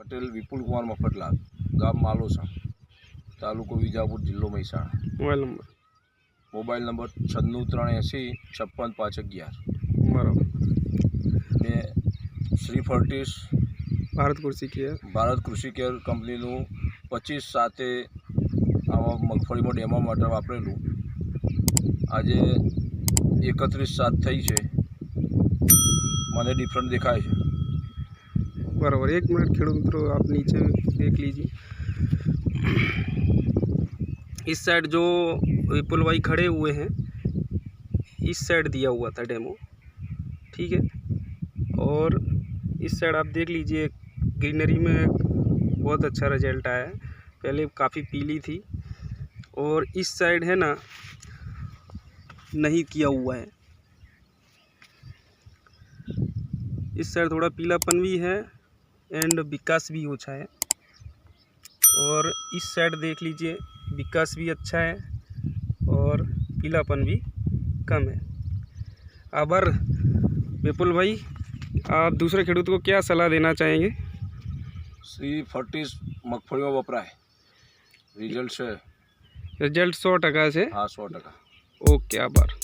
પટેલ વિપુલ કુમાર મફતલાલ ગામ માલોસા તાલુકો વિજાપુર જિલ્લો Mehsana. Mobile number? Mobile number છન્નું ત્રણ એંસી છપ્પન પાંચ અગિયાર. બરાબર. ને શ્રી ફર્ટિસ ભારત કૃષિ કેર? ભારત કૃષિ કેર કંપનીનું પચીસ સાતે આમાં મગફળીમાં ડેમો માટે વાપરેલું. આજે એકત્રીસ સાત થઈ છે. મને ડિફરન્ટ દેખાય છે. बराबर, एक मिनट खेड़ूत मित्रों आप नीचे देख लीजिए। इस साइड जो विपुल भाई खड़े हुए हैं, इस साइड दिया हुआ था डेमो, ठीक है? और इस साइड आप देख लीजिए, ग्रीनरी में बहुत अच्छा रिज़ल्ट आया है। पहले काफ़ी पीली थी, और इस साइड है ना, नहीं किया हुआ है। इस साइड थोड़ा पीलापन भी है एंड विकास भी अच्छा है। और इस साइड देख लीजिए विकास भी अच्छा है और पीलापन भी कम है। अबर विपुल भाई आप दूसरे खेडूत को क्या सलाह देना चाहेंगे? सी फोर्टी मगफड़ी में वपरा है। रिज़ल्ट से रिज़ल्ट सौ टका से? हाँ सौ टका। ओके आभार।